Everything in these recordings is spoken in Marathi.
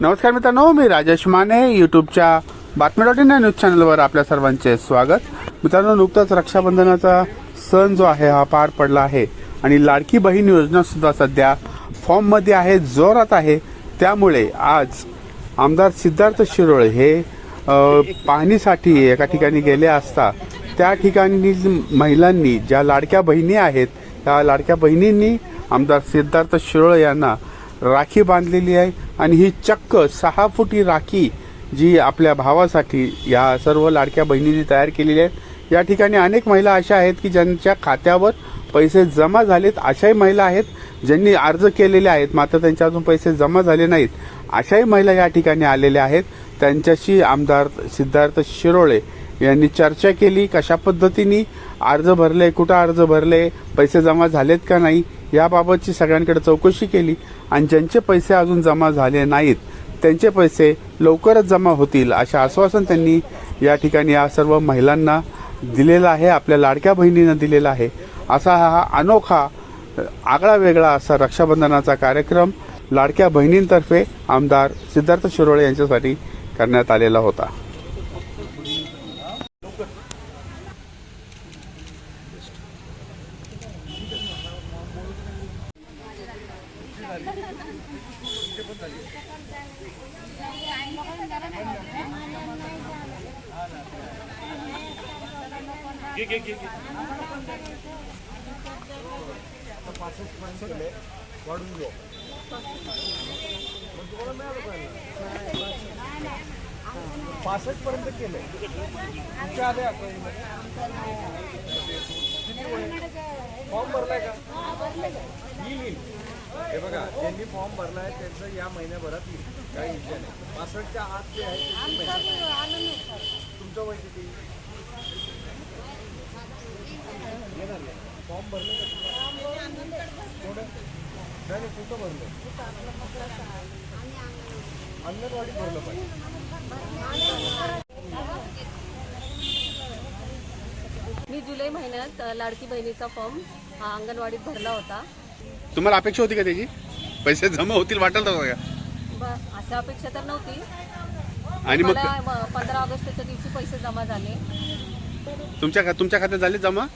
नमस्कार मित्रांनो मी राजेश माने यूट्यूबच्या बातमी डॉट इन या न्यूज चॅनलवर आपल्या सर्वांचे स्वागत. मित्रांनो नुकताच रक्षाबंधनाचा सण जो आहे हा पार पडला आहे. आणि लाडकी बहीण योजनासुद्धा सध्या फॉर्ममध्ये आहे जोरात आहे. त्यामुळे आज आमदार सिद्धार्थ शिरोळे हे पाहणीसाठी एका ठिकाणी गेले असता त्या ठिकाणी महिलांनी ज्या लाडक्या बहिणी आहेत त्या लाडक्या बहिणींनी आमदार सिद्धार्थ शिरोळे यांना राखी बांधलेली आहे आणि ही चक्क सहा फुटी राखी जी आपल्या भावासाठी या सर्व लाडक्या बहिणींनी तयार केलेली आहे. या ठिकाणी अनेक महिला अशा आहेत की ज्यांच्या खात्यावर पैसे जमा झालेत. अशाही महिला आहेत ज्यांनी अर्ज केलेले आहेत. मात्र त्यांच्या अजून पैसे जमा झाले नाहीत. अशाही महिला या ठिकाणी आलेल्या आहेत. त्यांच्याशी आमदार सिद्धार्थ शिरोळे यांनी चर्चा केली कशा पद्धतीने अर्ज भरले कुठं अर्ज भरले पैसे जमा झालेत का नाही याबाबतची सगळ्यांकडे चौकशी केली आणि ज्यांचे पैसे अजून जमा झाले नाहीत त्यांचे पैसे लवकरच जमा होतील अशा आश्वासन त्यांनी या ठिकाणी या सर्व महिलांना दिलेलं आहे आपल्या लाडक्या बहिणीनं दिलेला आहे. असा हा अनोखा आगळा वेगळा असा रक्षाबंधनाचा कार्यक्रम लाडक्या बहिणींतर्फे आमदार सिद्धार्थ शिरोळे यांच्यासाठी करण्यात आलेला होता. पासष्ट पर्यंत केलंय. कुठे आले अकरावीमध्ये फॉर्म भरलाय का? येईल येईल. हे बघा ज्यांनी फॉर्म भरलाय त्यांचं या महिन्याभरात येईल. काही विषय नाही. पासष्टच्या आत जे आहे. तुमचं वय किती? येणार. फॉर्म भरले आहे? नाही कुठं भरलं? अंगणवाडी भरलं पाहिजे. मी जुलै महिन्यात लाडकी बहिणीचा फॉर्म हा अंगणवाडीत भरला होता. तुम्हाला अपेक्षा होती का त्याची? पैसे जमा होतील वाटेल तर का ब- अशा अपेक्षा तर नव्हती. आणि मग मला म- पंधरा ऑगस्टच्या दिवशी पैसे जमा झाले. तुमच्या खा- तुमच्या खात्यात झाले जमा?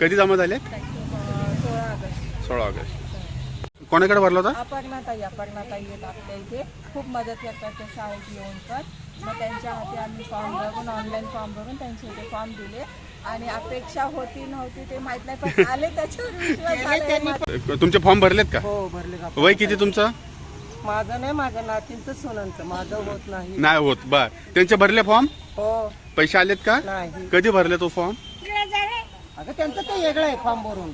कधी जमा झाले? सोळा ऑगस्ट. सोळा ऑगस्ट. कोणाकडे भरला होता? अपर्णाताई अपर्णाताई येत आपल्या इथे. खूप मदत करतात त्या शाळेत येऊन तर मग त्यांच्या हाती आम्ही फॉर्म भरून ऑनलाईन फॉर्म भरून त्यांच्या इथे फॉर्म दिले. आणि अपेक्षा होती नव्हती ते माहीत नाही पण आले त्याच्यावर विश्वास. तुमचे फॉर्म भरलेत का? हो भरले का वय किती तुमचं? माझं नाही माझं नातींचं सोनांचं. माझं होत नाही. नाही होत बर. त्यांचे भरले फॉर्म हो. पैसे आलेत का? नाही. कधी भरले तो फॉर्म अगं त्यांचं ते वेगळं आहे फॉर्म भरून.